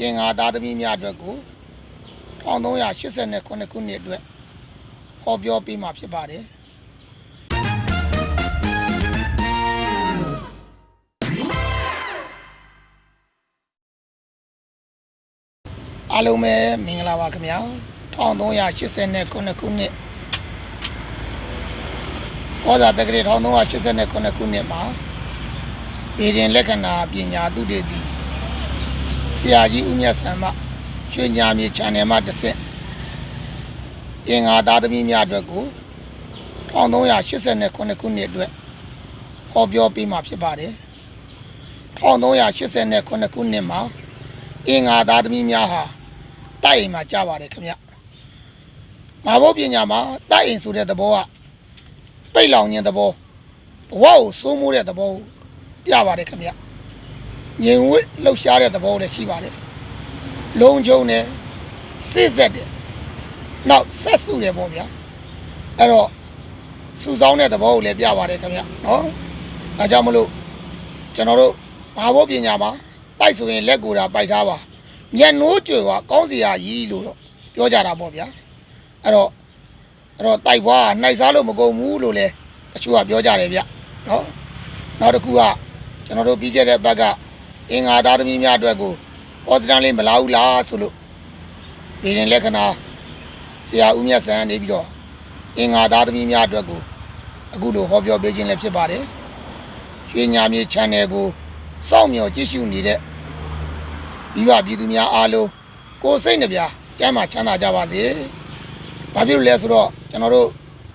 အင်္ဂါသားသမီးများအတွက်ကို1389ခုနှစ်အတွက်ဟောပြောပေးမှာဖြစ်ပါတယ်အားလုံးပဲမင်္ဂလာပါခင်ဗျာ1389ခုနှစ်ဩဇာတက္ကရာ1389ခုနှစ်မှာပြည်ရင်လက္ခဏာပညာသုတေသီ ဆရာကြီးဦးမြတ်ဆံမရွှေညာမြေ channel မှာတစ်ဆင့်အင်္ဂါသားသမီးများအတွက်ကို1389ခုနှစ်အတွက်ဟောပြောပေးမှာဖြစ်ပါတယ်1389ခုနှစ်မှာအင်္ဂါသားသမီးများဟာတိုက်အိမ်မှာကြပါတယ်ခင်ဗျငါဘုတ်ပညာမှာတိုက်အိမ်ဆိုတဲ့သဘောကပိတ်လောင်ခြင်းသဘောဘဝကိုစိုးမိုးတဲ့သဘောကိုပြပါတယ်ခင်ဗျ ငြိမ်ဝှက်လှုပ်ရှားတဲ့သဘောလည်းရှိပါတယ်လုံချုံတယ်စစ်ဆက်တယ်နောက်ဆက်စုတယ်ပေါ့ဗျာအဲ့တော့စူဆောင်းတဲ့သဘောကိုလည်းပြပါတယ်ခင်ဗျနော်ဒါကြောင့်မလို့ကျွန်တော်တို့ဘာဘုတ်ပညာမှာတိုက်ဆိုရင်လက်ကိုယ်တာပိုက်ထားပါမျက်နှိုးကြွယ်ကကောင်းစီရာကြီးလို့တော့ပြောကြတာပေါ့ဗျာအဲ့တော့အဲ့တော့တိုက်ဘွားကနှိုက်စားလို့မကုန်ဘူးလို့လည်းအချို့ကပြောကြတယ်ဗျနော်နောက်တစ်ခုကကျွန်တော်တို့ပြီးခဲ့တဲ့ဘက်က အင်္ဂါသားသမီးများအတွက်ကိုဩစတန်လေးမလာဘူးလားဆိုလို့ပြည်ရင်လက္ခဏာဆရာဦးမြတ်ဆန်းနေပြီးတော့အင်္ဂါသားသမီးများအတွက်ကိုအခုလိုဟောပြောပေးခြင်းလည်းဖြစ်ပါတယ်ရွှေညာမြေ channel ကိုစောင့်မျှော်ကြည့်ရှုနေတဲ့ဒီဘပြည်သူများအားလုံးကိုယ်စိတ်နှပြကျမ်းမာချမ်းသာကြပါစေ။ဘာဖြစ်လို့လဲဆိုတော့ကျွန်တော်တို့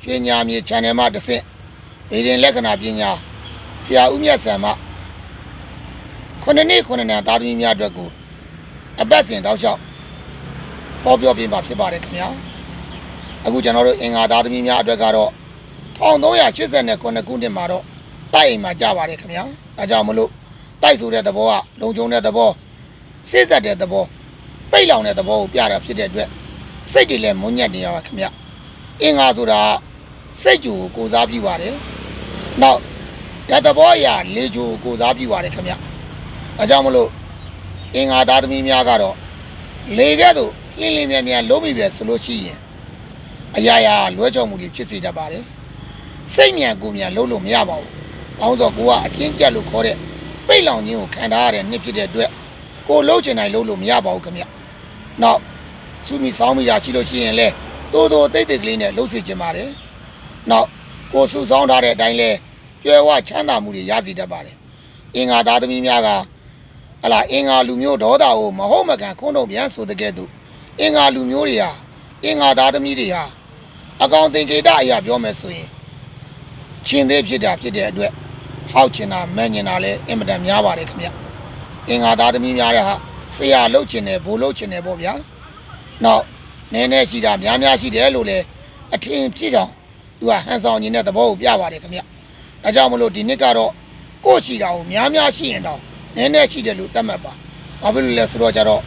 ရွှေညာမြေ channel မှာတစ်ဆင့်ဗေဒင်လက္ခဏာပညာဆရာဦးမြတ်ဆံမ ခုနှစ်နှစ်ခုနှစ်နှစ်သားသမီးများအတွက်ကိုအပတ်စဉ်တောက်လျှောက်ဟောပြောပေးမှာဖြစ်ပါတယ်ခင်ဗျာ။အခုကျွန်တော်တို့အင်္ဂါသားသမီးများအတွက်ကတော့1389ခုနှစ်မှာတော့တိုက်အိမ်မှာကြပါတယ်ခင်ဗျာ။ဒါကြောင့်မလို့တိုက်ဆိုတဲ့သဘောကလုံခြုံတဲ့သဘောစိတ်သက်တဲ့သဘောပိတ်လောင်တဲ့သဘောကိုပြတာဖြစ်တဲ့အတွက်စိတ်တွေလည်းမွညက်နေရပါခင်ဗျအင်္ဂါဆိုတာစိတ်ကြူကိုကိုစားပြုပါတယ်နောက်ဓာတ်သဘောအရာလေကြူကိုကိုစားပြုပါတယ်ခင်ဗျ အဲကြောင့်မလို့အင်္ဂါသားသမီးများကတော့လေကဲ့သို့လင်းလင်းမြန်မြန်လုံးမိပဲဆိုလို့ရှိရင်အရာရာလွဲချော်မှုတွေဖြစ်စေတတ်ပါတယ်စိတ်မြန်ကိုမြန်လုံးလို့မရပါဘူး။ဘောင်းတော့ကိုကအချင်းကျက်လို့ခေါ်တဲ့ပိတ်လောင်ခြင်းကိုခံထားရတဲ့နှစ်ဖြစ်တဲ့အတွက်ကိုလှုပ်ချင်တိုင်းလှုပ်လို့မရပါဘူးခင်ဗျ။နောက်စုမိဆောင်းမိတာရှိလို့ရှိရင်လဲတိုးတိုးတိတ်တိတ်ကလေးနဲ့လှုပ်စေချင်ပါတယ်။နောက်ကိုစုဆောင်းထားတဲ့အတိုင်းလဲကျွဲဝချမ်းသာမှုတွေရစီတတ်ပါတယ်။အင်္ဂါသားသမီးများက ဟလာအင်္ဂါလူမျိုးဒေါသကိုမဟုတ်မကန်ခုံးတော့ပြန်ဆိုတဲ့ကဲ့သို့အင်္ဂါလူမျိုးတွေဟာအင်္ဂါသားသမီးတွေဟာအကောင်သင်္ကေတအရာပြောမယ်ဆိုရင်ရှင်သေးဖြစ်တာဖြစ်တဲ့အတွက်ဟောက်ချင်တာမန်ချင်တာလဲအင်မတန်များပါတယ်ခင်ဗျအင်္ဂါသားသမီးများတဲ့ဟာဆရာလှုပ်ချင်တယ်ဘိုလ်လှုပ်ချင်တယ်ပေါ့ဗျာနောက်နည်းနည်းရှိတာများများရှိတယ်လို့လဲအထင်ဖြစ်ကြောင်သူကဟန်ဆောင်နေတဲ့သဘောကိုပြပါတယ်ခင်ဗျဒါကြောင့်မလို့ဒီနှစ်ကတော့ကိုယ့်ရှိတာကိုများများရှိရင်တော့ နည်းနည်းရှိတယ်လို့သတ်မှတ်ပါဘာဖြစ်လို့လဲဆိုတော့ကြတော့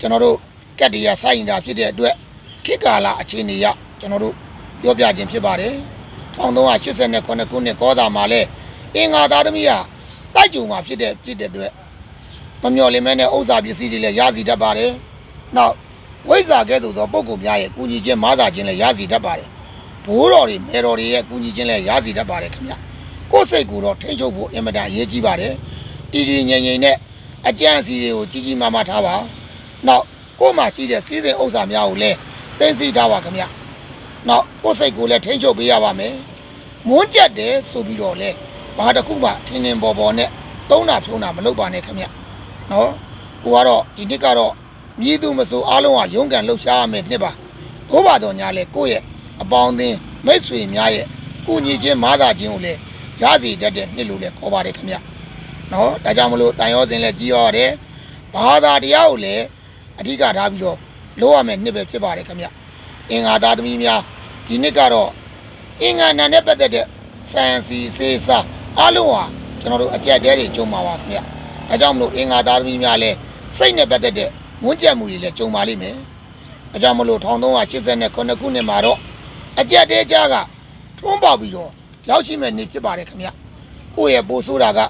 ကျွန်တော်တို့ကက်တရစိုက်နေတာဖြစ်တဲ့အတွက်ခေတ်ကာလအခြေအနေရကျွန်တော်တို့ပြောပြခြင်းဖြစ်ပါတယ်1389ခုနှစ်ကောသာမှာလဲအင်္ဂါသားသမီးဟာတိုက်ကြုံမှာဖြစ်တဲ့ဖြစ်တဲ့အတွက်မမျော်လင့်မဲနဲ့ဥစ္စာပစ္စည်းတွေလည်းရစီတတ်ပါတယ်။နောက်ဝိဇ္ဇာကဲ့သို့သောပုဂ္ဂိုလ်များရဲ့ကူညီခြင်းမာသာခြင်းလည်းရစီတတ်ပါတယ်။ဘိုးတော်တွေမေတော်တွေရဲ့ကူညီခြင်းလည်းရစီတတ်ပါတယ်ခင်ဗျ။ကိုယ်စိတ်ကိုယ်တော့ထိန်းချုပ်ဖို့အင်မတန်အရေးကြီးပါတယ်။ တည်တည်ငြိမ်ငြိမ်နဲ့အကြံစီတွေကိုကြီးကြီးမားမားထားပါ။နောက်ကိုယ်မှာရှိတဲ့စီးစိမ်ဥစ္စာများကိုလည်းသိသိထားပါခင်ဗျ။နောက်ကိုယ်စိတ်ကိုလည်းထိန်းချုပ်ပေးရပါမယ်။မွန်းကြက်တယ်ဆိုပြီးတော့လဲဘာတစ်ခုမှထင်းထင်းပေါ်ပေါ်နဲ့သုံးတာဖြုံးတာမလုပ်ပါနဲ့ခင်ဗျနော်ကိုကတော့ဒီနှစ်ကတော့မြည်သူမဆိုအားလုံးကရုန်းကန်လှုပ်ရှားရမယ်နှစ်ပါသို့ပါတော့ညာလဲကိုယ့်ရဲ့အပေါင်းအသင်းမိတ်ဆွေများရဲ့ကိုညီချင်းမာသာချင်းကိုလည်းရစီတတ်တဲ့နှစ်လို့လည်းခေါ်ပါတယ်ခင်ဗျ နော်ဒါကြောင့်မလို့တန်ရောစင်လည်းကြီးရောရတယ်ဘာသာတရားကိုလည်းအဓိကထားပြီးတော့လို့ရမယ်နှစ်ပဲဖြစ်ပါတယ်ခင်ဗျအင်္ဂါသားသမီးများဒီနှစ်ကတော့အင်္ဂါနံနဲ့ပတ်သက်တဲ့စံစီစေးစားအားလုံးဟာကျွန်တော်တို့အကြက်တဲတွေကြုံပါပါခင်ဗျ။အဲကြောင့်မလို့အင်္ဂါသားသမီးများလည်းစိတ်နဲ့ပတ်သက်တဲ့ငွန်းကြက်မှုတွေလည်းကြုံပါလိမ့်မယ်။အဲကြောင့်မလို့1389ခုနှစ်မှာတော့အကြက်တဲကြားကထွန်းပေါက်ပြီးတော့ရောက်ရှိမဲ့နေဖြစ်ပါတယ်ခင်ဗျ။ကိုယ့်ရဲ့ပို့ဆိုတာက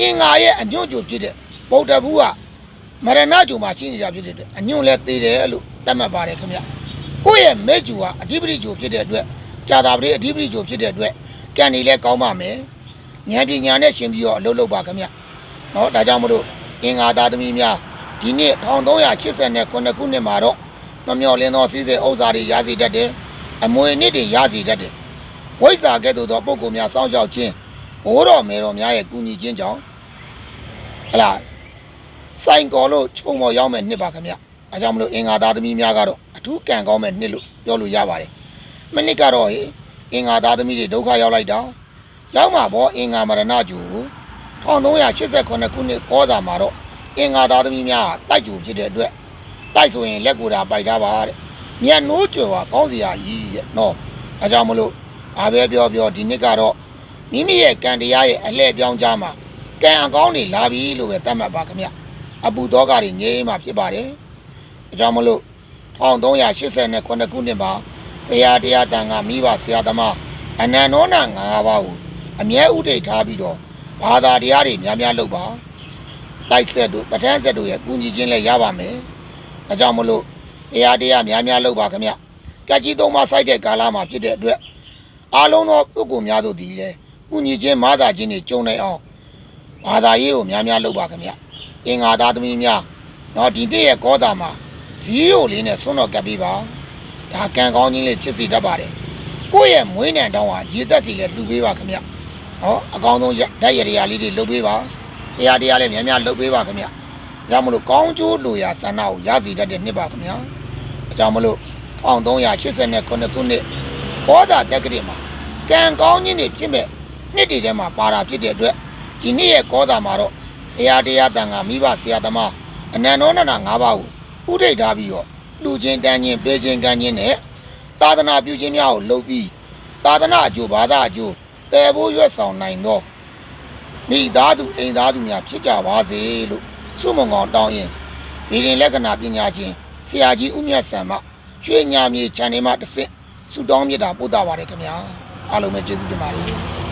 အင်္ဂါရဲ့အညွန့်ကြိုဖြစ်တဲ့ဗုဒ္ဓဘူးကမရဏဂျူမှာရှိနေကြဖြစ်တဲ့အတွက်အညွန့်လဲသေးတယ်လို့သတ်မှတ်ပါတယ်ခင်ဗျကိုယ့်ရဲ့မဲဂျူဟာအဓိပတိဂျူဖြစ်တဲ့အတွက်ကြာတာပတိအဓိပတိဂျူဖြစ်တဲ့အတွက်ကန်ဒီလဲကောင်းပါမယ်ဉာဏ်ပညာနဲ့ရှင်ပြီးတော့အလုပ်လုပ်ပါခင်ဗျနော်ဒါကြောင့်မလို့အင်္ဂါသားသမီးများဒီနှစ်1389ခုနှစ်မှာတော့မမျော်လင်းသောစီးစိမ်ဥစ္စာတွေရစီတတ်တယ်အမွေနှစ်တွေရစီတတ်တယ်ဝိဇ္ဇာကဲ့သို့သောပုဂ္ဂိုလ်များစောင့်ရှောက်ခြင်း ဘိုးတော်မေတော်များရဲ့ကူညီခြင်းကြောင့်ဟလာစိုင်ကော်လို့ခြုံမော်ရောက်မဲ့နှစ်ပါခင်ဗျအဲကြောင့်မလို့အင်္ဂါသားသမီးများကတော့အထူးကံကောင်းမဲ့နှစ်လို့ပြောလို့ရပါတယ်မနစ်ကတော့ဟေအင်္ဂါသားသမီးတွေဒုက္ခရောက်လိုက်တာရောက်မှာပေါ့အင်္ဂါမရဏကျူ1389ခုနှစ်ကောသာမှာတော့အင်္ဂါသားသမီးများတိုက်ကျူဖြစ်တဲ့အတွက်တိုက်ဆိုရင်လက်ကိုယ်တာပိုက်တာပါတဲ့မြတ်နိုးကျော်ကကောင်းစီရာကြီးရဲ့နော်အဲကြောင့်မလို့အားပဲပြောပြောဒီနှစ်ကတော့ မိမိရဲ့ကံတရားရဲ့အလှည့်ပြောင်းကြမှာကံအကောင်းတွေလာပြီလို့ပဲသတ်မှတ်ပါခင်ဗျအပူတော့ကတွေငြိမ်းမှဖြစ်ပါတယ်။အကြောင်းမလို့1389ခုနှစ်မှာဘုရားတရားတန်ခါမိဘဆရာသမားအနန္တောနာ၅ပါးကိုအမြဲဥဒိတ်ထားပြီးတော့ဘာသာတရားတွေများများလုပ်ပါ။တိုက်ဆက်တို့ပဋ္ဌာန်းဆက်တို့ရဲ့ကူညီခြင်းလည်းရပါမယ်။အကြောင်းမလို့ဘုရားတရားများများလုပ်ပါခင်ဗျ။ကက်ကြီးသုံးပါးစိုက်တဲ့ကာလမှာဖြစ်တဲ့အတွက်အားလုံးသောပုဂ္ဂိုလ်များတို့ဒီလေ ကူညီခြင်းမာသာခြင်းတွေကြုံနိုင်အောင်ဘာသာရေးကိုများများလုပ်ပါခင်ဗျ။အင်္ဂါသားသမီးများတော့ဒီတည့်ရဲ့ကောတာမှာဇီးရိုလေးနဲ့ဆွန့်တော်ကပ်ပြီးပါဒါကံကောင်းခြင်းလေးဖြစ်စီတတ်ပါတယ်ကိုယ့်ရဲ့မွေးနံတောင်းဟာရေသက်စီလေးလှူပေးပါခင်ဗျနော်အကောင်းဆုံးဓာတ်ရရလေးတွေလှုပ်ပေးပါတရားတရားလေးများများလှုပ်ပေးပါခင်ဗျရမလို့ကောင်းကျိုးလိုရာဆန္ဒကိုရစီတတ်တဲ့နှစ်ပါခင်ဗျအကြောင်းမလို့1389ခုနှစ်ဘောဓာတက္ကတိမှာကံကောင်းခြင်းတွေဖြစ်မဲ့ နှစ်တည်းထဲမှာပါတာဖြစ်တဲ့အတွက်ဒီနှစ်ရဲ့ကောတာမှာတော့တရားတရားတန်ခါမိဘဆရာသမားအနန္တောနန္ဒ၅ပါးကိုဥထိတ်ထားပြီးတော့လူချင်းတန်းချင်းပေးချင်းကမ်းချင်းနဲ့သာသနာပြုခြင်းများကိုလုပ်ပြီးသာသနာအကျိုးဘာသာအကျိုးတည်ဖို့ရွက်ဆောင်နိုင်သောမိသားစုအိမ်သားစုများဖြစ်ကြပါစေလို့ဆုမွန်ကောင်တောင်းရင်ဒီရင်လက္ခဏာပညာရှင်ဆရာကြီးဦးမြတ်ဆံမရွှေညာမြေခြံထဲမှာတစ်ဆင့်ဆုတောင်းမြတ်တာပို့တာပါတယ်ခင်ဗျာအားလုံးပဲကျေးဇူးတင်ပါတယ်